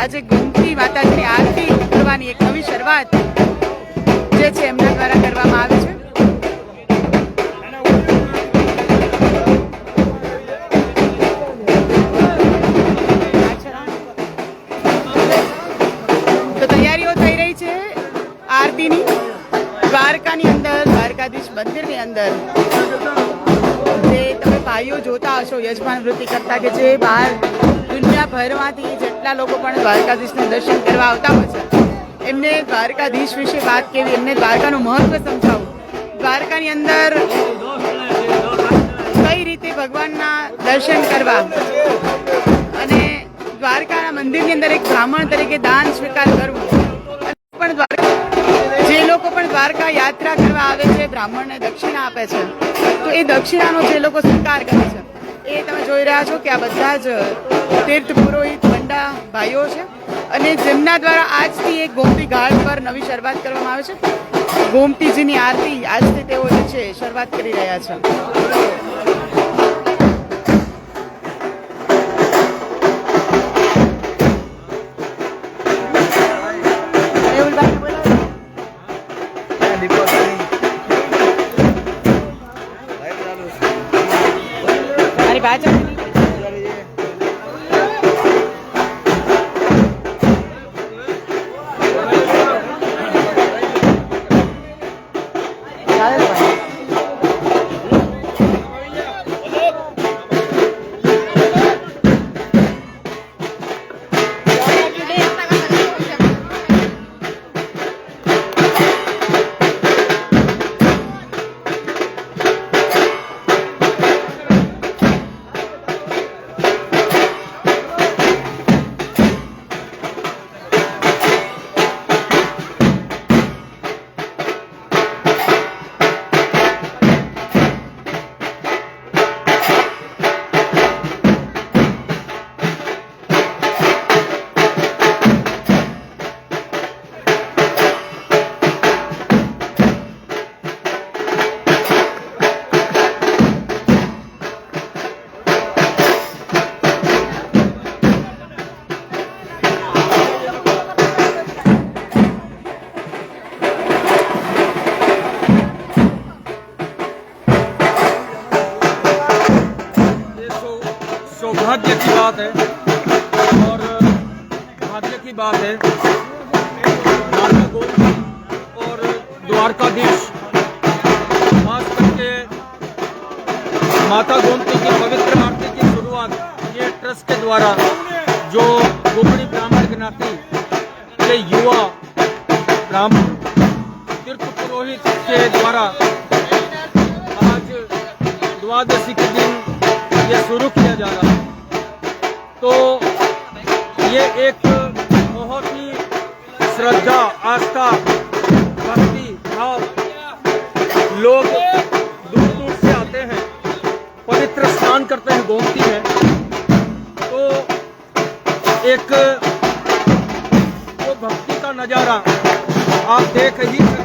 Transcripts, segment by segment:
આજે ગુમતી માતાજીની આરતી કરવાની એક નવી શરૂઆત જે છે એમના દ્વારા કરવામાં આવે છે. તો તૈયારીઓ થઈ રહી છે આરતીની. દ્વારકાની અંદર, દ્વારકાધીશ મંદિરની અંદર. જે તમે ભાઈઓ જોતા હશો, યજમાન વૃત્તિ કરતા કે જે બહાર દુનિયાભરમાંથી જેટલા લોકો પણ દ્વારકાધીશના દર્શન કરવા આવતા હોય છે, એમને દ્વારકાધીશ વિશે વાત કેવી, એમને દ્વારકાનું મહત્વ સમજાવવું દ્વારકાની અંદર કઈ રીતે ભગવાનના દર્શન કરવા? અને દ્વારકાના મંદિરની અંદર એક બ્રાહ્મણ તરીકે દાન સ્વીકાર કરવું. પણ દ્વારકા, જે લોકો પણ દ્વારકા યાત્રા કરવા આવે છે, બ્રાહ્મણને દક્ષિણા આપે છે, તો એ દક્ષિણાનો જે લોકો સ્વીકાર કરે છે એ તમે જોઈ રહ્યા છો કે આ બધા જ તીર્થ પુરોહિત પંડા ભાઈઓ છે. અને જેમના દ્વારા આજથી એક ગોમતી ઘાટ પર નવી શરૂઆત કરવામાં આવે છે. ગોમતીજીની આરતી આજથી તેઓ જે છે શરૂઆત કરી રહ્યા છે. बात है। और भाग्य की बात है। और द्वारकाधीश। खास करके माता गोमती की पवित्र आरती की शुरुआत ये ट्रस्ट के द्वारा जो गोपड़ी ब्राह्मण ज्ञाति के युवा ब्राह्मण, तीर्थ पुरोहित के द्वारा आज द्वादशी के दिन ये शुरू किया जा रहा है। तो ये एक बहुत ही श्रद्धा आस्था भक्ति भाव लोग दूर दूर से आते हैं पवित्र स्नान करते हैं गोमती में तो एक वो भक्ति का नज़ारा आप देख ही सकते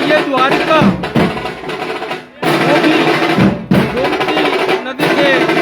જઈએ દ્વારકા ગોમતી નદી છે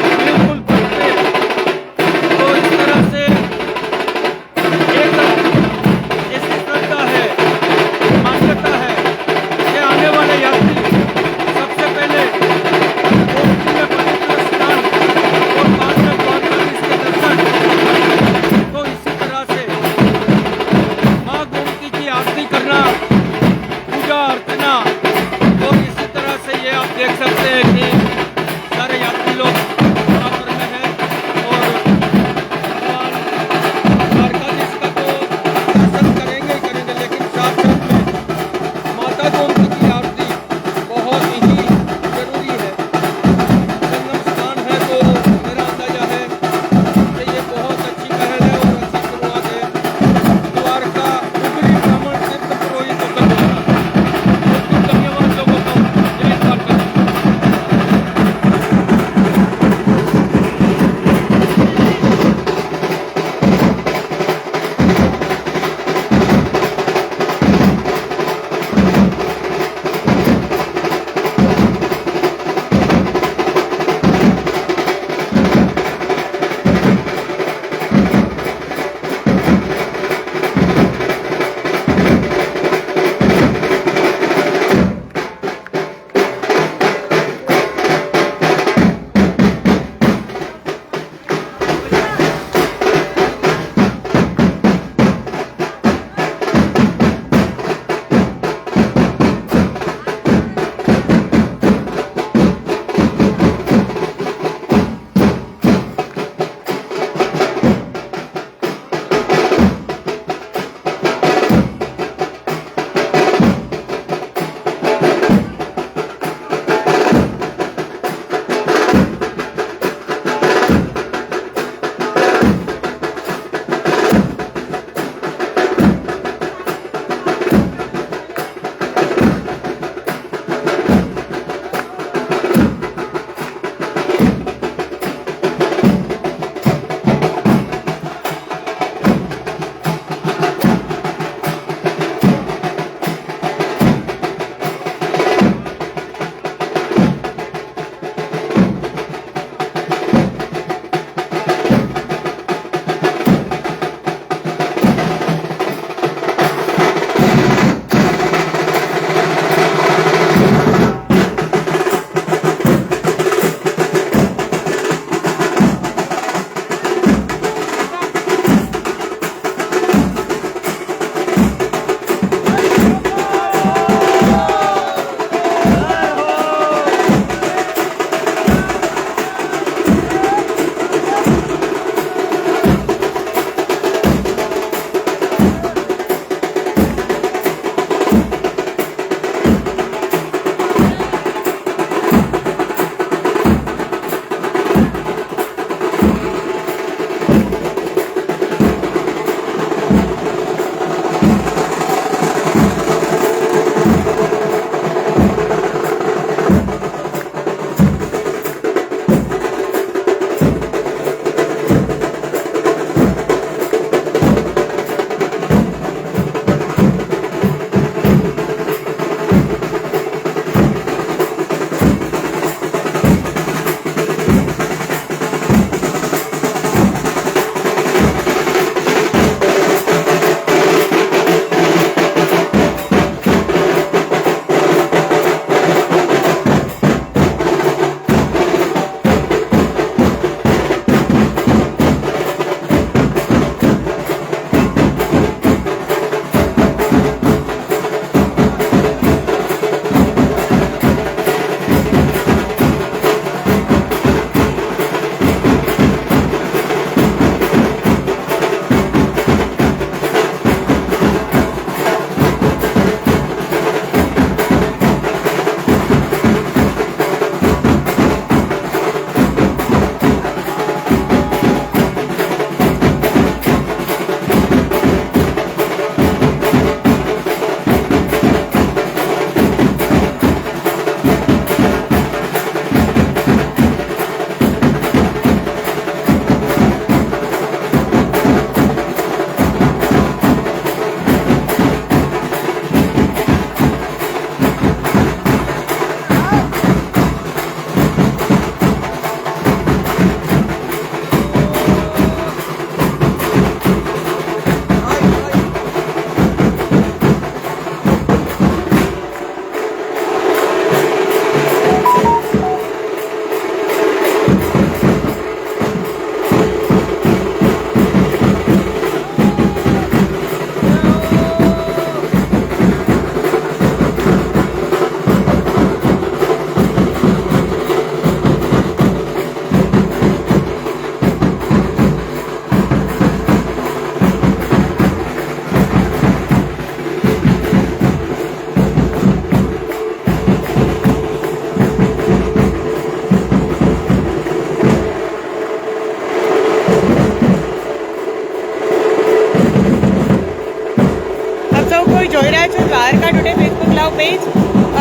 ફેસબુક પેજ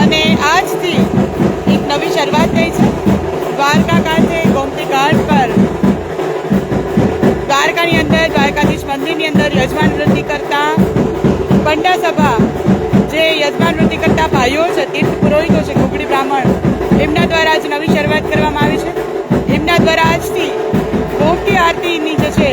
અને આજથી એક નવી શરૂઆત થઈ છે. દ્વારકા ખાતે ગોમતી ઘાટ પર દ્વારકાની અંદર, દ્વારકાધીશ મંદિરની અંદર યજમાન વૃત્તિ કરતા પંડા સભા, જે યજમાન વૃત્તિ કરતા ભાઈઓ છે, તીર્થ પુરોહિતો છે કુકડી બ્રાહ્મણ, એમના દ્વારા આજ નવી શરૂઆત કરવામાં આવી છે. એમના દ્વારા આજથી ગોમતી આરતીની જે છે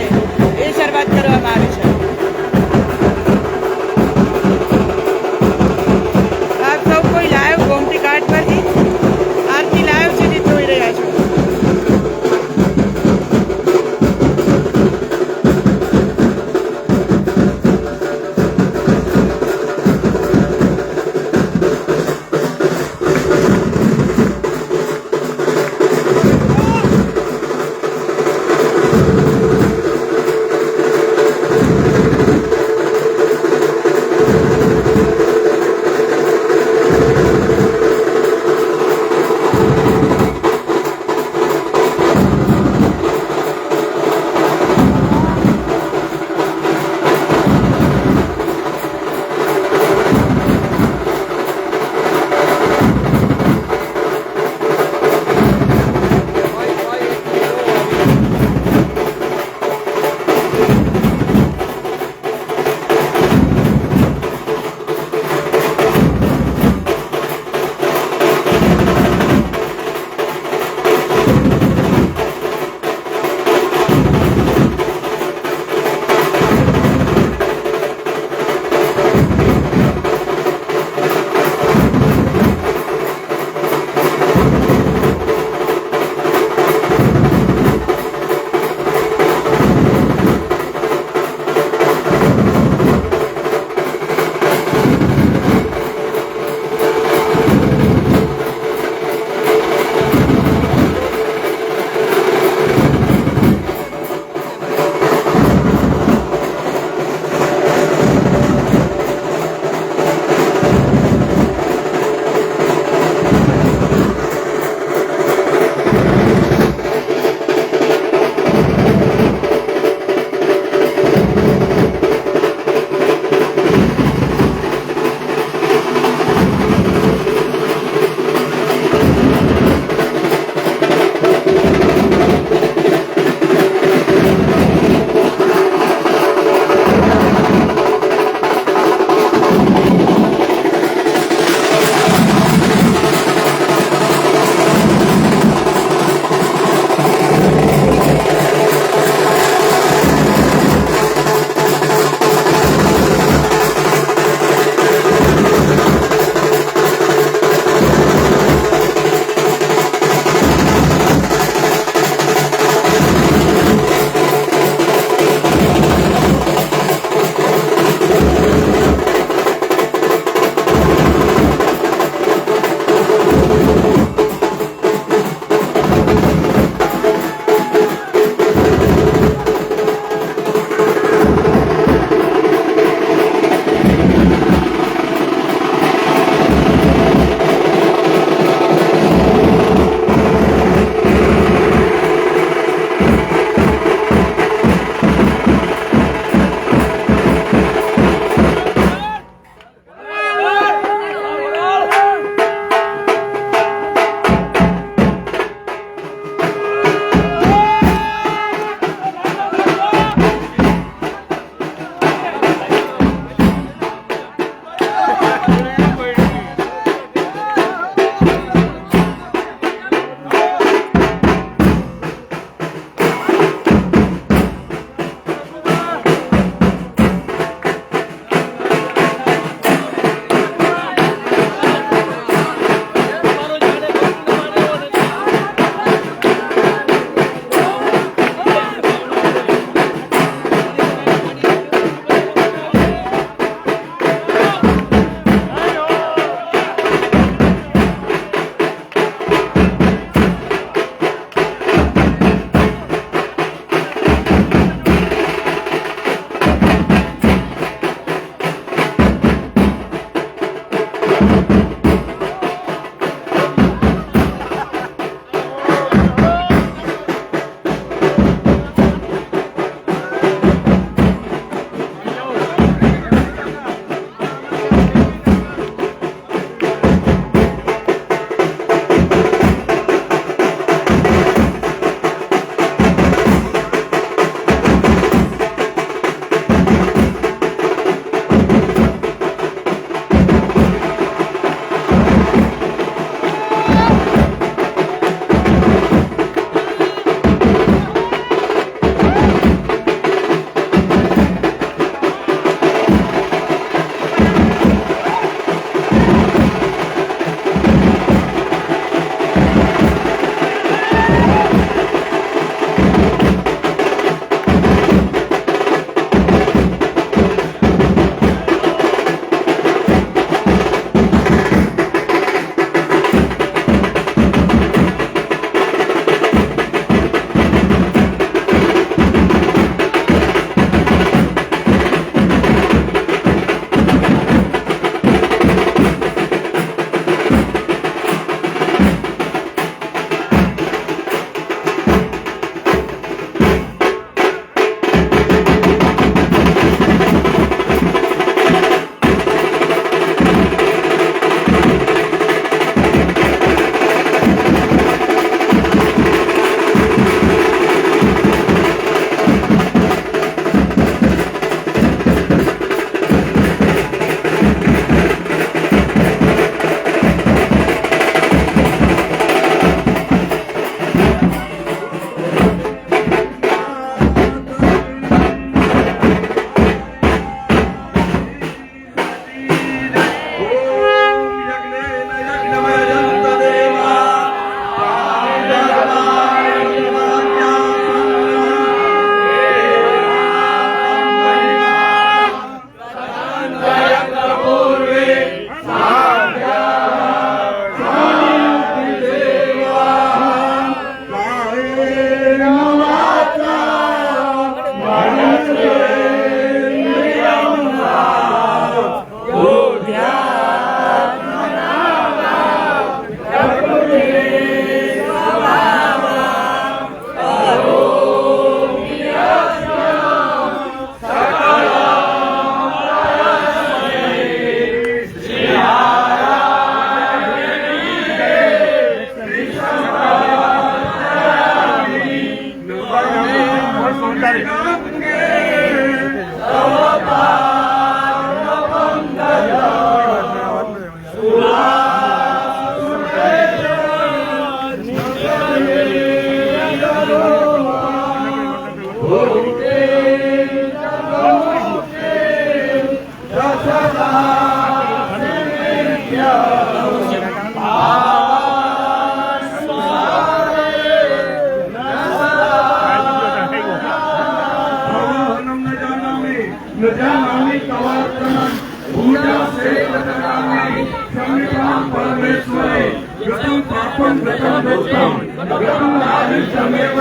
విఘ్నమేవ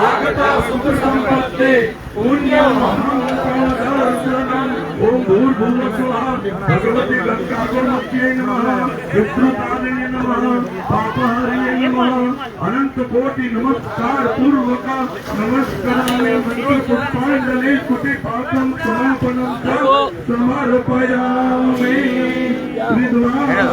ఆగత సుఖ సంపత్తి పుణ్యం ఓం భూర్ భూమస్వ భగవతి గంగాగోమత్యై నమః విష్ణుపాదయే నమః పాపహరయే నమః అనంత కోటి నమస్కార పూర్వక నమస్కారాలే మంత్ర పుష్పాంజలి కుటి పాపం సమర్పణం సమర్పయామి విద్వాన్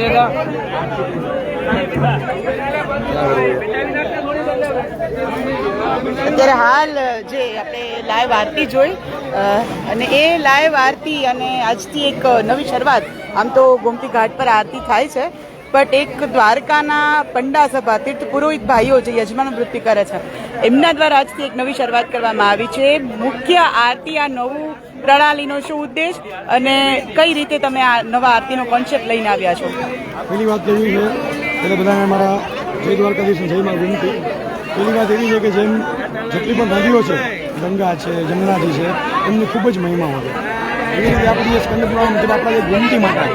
દેતા અત્યારે હાલ, જે આપણે લાઈવ આરતી જોઈ અને એ લાઈવ આરતી અને આજથી એક નવી શરૂઆત, આમ તો ગોમતી ઘાટ પર આરતી થાય છે બટ એક દ્વારકાના પંડા સભા, તીર્થ પુરોહિત ભાઈઓ જે યજમાન વૃત્તિ કરે છે, એમના દ્વારા આજથી એક નવી શરૂઆત કરવામાં આવી છે. મુખ્ય આરતી આ નવું પ્રણાલીનો શું ઉદ્દેશ અને કઈ રીતે તમે આ નવા આરતીનો કોન્સેપ્ટ લઈને આવ્યા છો? પહેલી વાત એવી છે એટલે બધાને મારા જય દ્વારકાધીશ જયમાં વિનંતી પહેલી વાત એવી છે કે જેમ જેટલી પણ નદીઓ છે, ગંગા છે જમનાજી છે, એમની ખૂબ જ મહિમા છે એવી રીતે આપણી જે સ્કંદ મુજબ આપણા જે ગોમતી માતા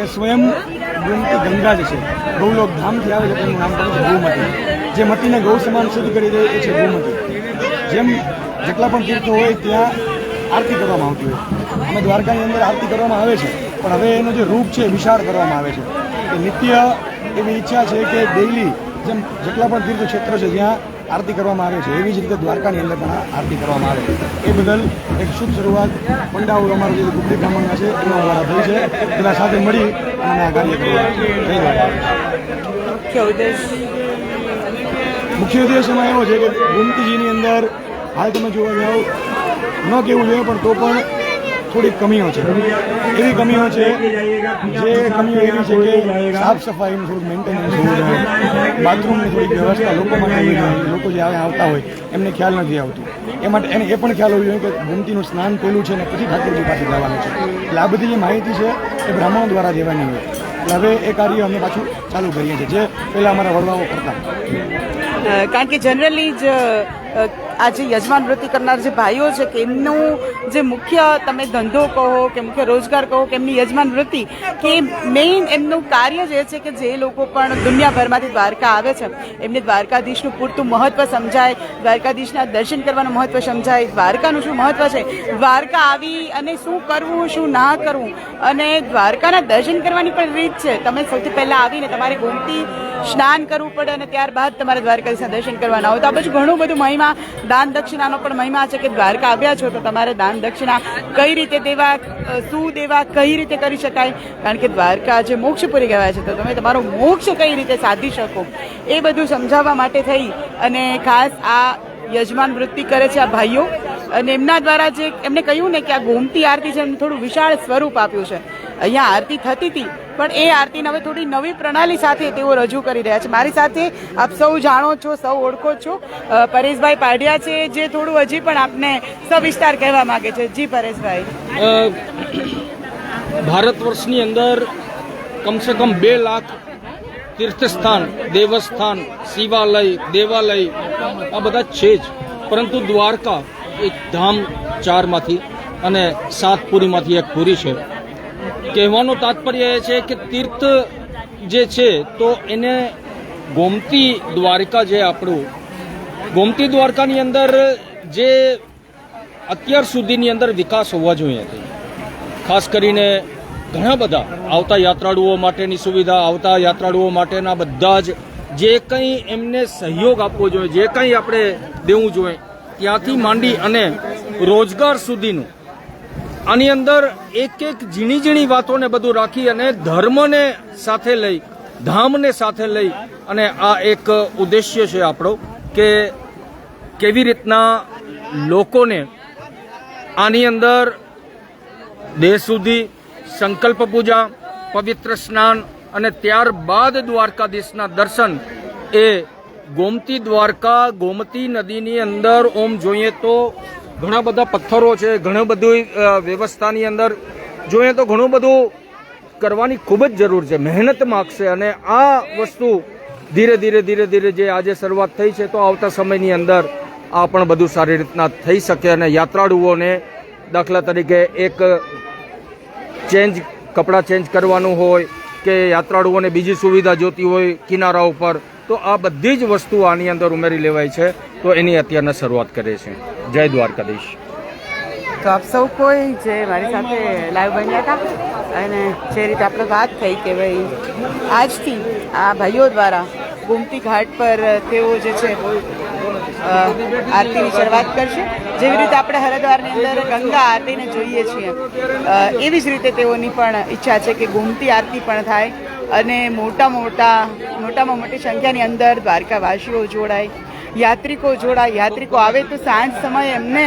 એ સ્વયં ગોમતી ગંગા જ છે, ગૌલોક ધામથી આવે છે, તેનું નામ પડે છે ગૌમતી. જે મતીને ગૌ સમાન શુદ્ધ કરી દે એ છે ગૌમતી. જેમ જેટલા પણ તીર્થો હોય ત્યાં આરતી કરવામાં આવતી હોય. અમે દ્વારકાની અંદર આરતી કરવામાં આવે છે પણ હવે એનું જે રૂપ છે વિશાળ કરવામાં આવે છે. કે નિત્ય એવી ઈચ્છા છે કે ડેઇલી જેમ જેટલા પણ તીર્થ ક્ષેત્ર છે જ્યાં આરતી કરવામાં આવે છે એવી જ રીતે દ્વારકાની અંદર પણ આરતી કરવામાં આવે છે. એ બદલ એક શુભ શરૂઆત પંડાઓ અમારું જે ગુપ્તી બ્રાહ્મણના છે એનો અમારા થઈ છે. એના સાથે મળી અને આ કાર્ય કરવા મુખ્ય ઉદ્દેશ? એમાં એવો છે કે ગોમતીજીની અંદર હાલ તમે જોવા જાઓ ન કહેવું જોઈએ, પણ તો પણ થોડીક કમીઓ છે. એવી કમીઓ છે જે કમીઓ એવી છે કે સાફ સફાઈનું થોડુંક મેન્ટેનન્સ હોવું જોઈએ. બાથરૂમની થોડીક વ્યવસ્થા લોકો માટે હોવી જોઈએ લોકો જે આવે, આવતા હોય, એમને ખ્યાલ નથી આવતું. એ માટે એને એ પણ ખ્યાલ હોવો જોઈએ કે ગોમતીનું સ્નાન પહેલું છે ને પછી ઠાકોરજી પાસે જવાનું છે. એટલે આ બધી જે માહિતી છે એ બ્રાહ્મણો દ્વારા દેવાની હોય. એટલે હવે એ કાર્ય અમે પાછું ચાલુ કરીએ છીએ. જે પહેલાં અમારા વડવાઓ કરતા. કારણ કે જનરલી જ આ જે યજમાન વૃત્તિ કરનાર જે ભાઈઓ છે, કે એમનું જે મુખ્ય તમે ધંધો કહો કે મુખ્ય રોજગાર કહો કે એમની યજમાન વૃત્તિ, કે મેઇન એમનું કાર્ય જે છે કે જે લોકો પણ દુનિયાભરમાંથી દ્વારકા આવે છે. એમને દ્વારકાધીશનું પૂરતું મહત્વ સમજાય, દ્વારકાધીશના દર્શન કરવાનું મહત્વ સમજાય, દ્વારકાનું શું મહત્વ છે? દ્વારકા આવી અને શું કરવું, શું ના કરવું? અને દ્વારકાના દર્શન કરવાની પણ રીત છે. તમે સૌથી પહેલાં આવીને તમારે ગોમતી સ્નાન કરવું પડે અને ત્યારબાદ તમારે દ્વારકાધીશના દર્શન કરવાના હોય. તો આ બધું ઘણું બધું મહિમા, દાન દક્ષિણાનો પણ મહિમા છે કે દ્વારકા આવ્યા છો તો તમારે દાન દક્ષિણા કઈ રીતે દેવા શું દેવા, કઈ રીતે કરી શકાય? કારણ કે દ્વારકા જે મોક્ષપુરી ગયા છે, તો તમે તમારો મોક્ષ કઈ રીતે સાધી શકો? એ બધું સમજાવવા માટે થઈ અને ખાસ આ યજમાન વૃત્તિ કરે છે આ ભાઈઓ. અને એમના દ્વારા જે એમને કહ્યું ને કે આ ગોમતી આરતી છે, એમને થોડું વિશાળ સ્વરૂપ આપ્યું છે. અહીંયા આરતી થતી હતી. પણ એ આરતીને હવે થોડી નવી પ્રણાલી સાથે તેઓ રજૂ કરી રહ્યા છે. મારી સાથે આપ સૌ જાણો છો, સૌ ઓળખો છો. પરેશભાઈ પાડિયા છે, જે થોડું હજી પણ આપને સવિસ્તાર કહેવા માગે છે. જી પરેશભાઈ. ભારત વર્ષની અંદર કમસે કમ બે લાખ તીર્થસ્થાન, દેવસ્થાન, શિવાલય, દેવાલય, આ બધા છે જ. પરંતુ દ્વારકા એક ધામ ચારમાંથી અને સાત પુરીમાંથી એક પુરી છે. કહેવાનું તાત્પર્ય એ છે કે તીર્થ જે છે, તો એને ગોમતી દ્વારકા જે આપણું, ગોમતી દ્વારકાની અંદર જે અત્યાર સુધીની અંદર વિકાસ હોવા જોઈએ. હતી ખાસ કરીને ઘણા બધા આવતા યાત્રાળુઓ માટેની સુવિધા, આવતા યાત્રાળુઓ માટેના બધા જ જે કંઈ એમને સહયોગ આપવો જોઈએ, જે કંઈ આપણે દેવું જોઈએ, ત્યાંથી માંડી અને રોજગાર સુધીનું આની અંદર એક એક ઝીણી ઝીણી વાતોને બધું રાખી અને ધર્મને સાથે લઈ, ધામને સાથે લઈ અને આ એક ઉદ્દેશ્ય છે આપણો કે કેવી રીતના લોકોને આની અંદર દેહ સુધી સંકલ્પ પૂજા, પવિત્ર સ્નાન અને ત્યારબાદ દ્વારકાધીશના દર્શન એ ગોમતી દ્વારકા ગોમતી નદીની અંદર ઓમ જોઈએ તો ઘણા બધા પથ્થરો છે, ઘણું બધી વ્યવસ્થાની અંદર. જોઈએ તો ઘણું બધું કરવાની ખૂબ જ જરૂર છે, મહેનત માગશે અને આ વસ્તુ ધીરે ધીરે ધીરે ધીરે જે આજે શરૂઆત થઈ છે, તો આવતા સમયની અંદર આ પણ બધું સારી રીતના થઈ શકે અને યાત્રાળુઓને દાખલા તરીકે એક ચેન્જ, કપડાં ચેન્જ કરવાનું હોય કે યાત્રાળુઓને બીજી સુવિધા જોતી હોય કિનારા ઉપર તો આ બધી જ વસ્તુ આની અંદર ઉમેરી લેવાય છે. તો એની અત્યારના શરૂઆત કરે છે જય દ્વારકાધીશ. તો આપ સૌ કોઈ જે મારી સાથે લાઈવ બન્યા હતા અને જે રીતે આપણે વાત થઈ કે ભાઈ આજથી આ ભાઈઓ દ્વારા ગોમતી ઘાટ પર તેઓ જે છે આરતીની શરૂઆત કરશે. જેવી રીતે આપણે હરિદ્વારની અંદર ગંગા આરતીને જોઈએ છીએ એવી જ રીતે તેઓની પણ ઈચ્છા છે કે ગોમતી આરતી પણ થાય. અને મોટા મોટા, મોટામાં મોટી સંખ્યાની અંદર દ્વારકાવાસીઓ જોડાય, યાત્રિકો જોડાય, યાત્રિકો આવે તો સાંજ સમયે એમને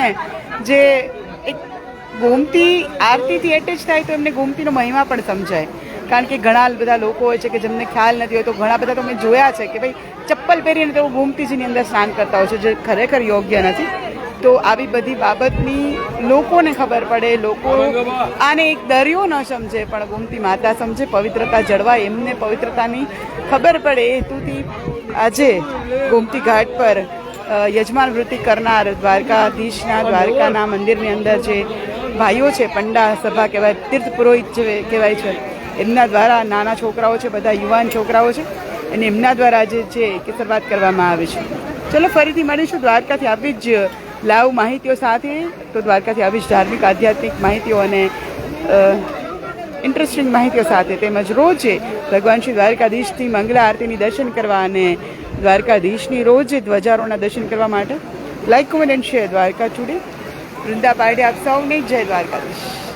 જે એક ગોમતી આરતીથી એટેચ થાય તો એમને ગોમતીનો મહિમા પણ સમજાય. કારણ કે ઘણા બધા લોકો હોય છે કે જેમને ખ્યાલ નથી હોય તો ઘણા બધા તો મેં જોયા છે કે ભાઈ ચપ્પલ પહેરીને તેઓ ગોમતીજીની અંદર સ્નાન કરતા હોય છે, જે ખરેખર યોગ્ય નથી. તો આવી બધી બાબતની લોકોને ખબર પડે, લોકો આને એક દરિયો ન સમજે, પણ ગોમતી માતા સમજે, પવિત્રતા જળવાય, એમને પવિત્રતાની ખબર પડે. એ હેતુથી આજે ગોમતી ઘાટ પર યજમાન વૃત્તિ કરનાર દ્વારકાધીશના દ્વારકાના મંદિરની અંદર જે ભાઈઓ છે, પંડા સભા કહેવાય, તીર્થ પુરોહિત કહેવાય છે, એમના દ્વારા નાના છોકરાઓ છે, બધા યુવાન છોકરાઓ છે, અને એમના દ્વારા જે છે કે શરૂઆત કરવામાં આવે છે. ચલો ફરીથી મળીશું દ્વારકાથી. આવી જ લાવ માહિતીઓ સાથે. તો દ્વારકાથી આવી જ ધાર્મિક, આધ્યાત્મિક માહિતીઓ અને ઇન્ટરેસ્ટિંગ માહિતીઓ સાથે. તેમજ રોજે ભગવાન શ્રી દ્વારકાધીશની મંગલા આરતીની દર્શન કરવા અને દ્વારકાધીશની રોજે ધ્વજારોના દર્શન કરવા માટે. Like comment and share Dwarka today Vrunda Parde આપ સૌને જય દ્વારકાધીશ.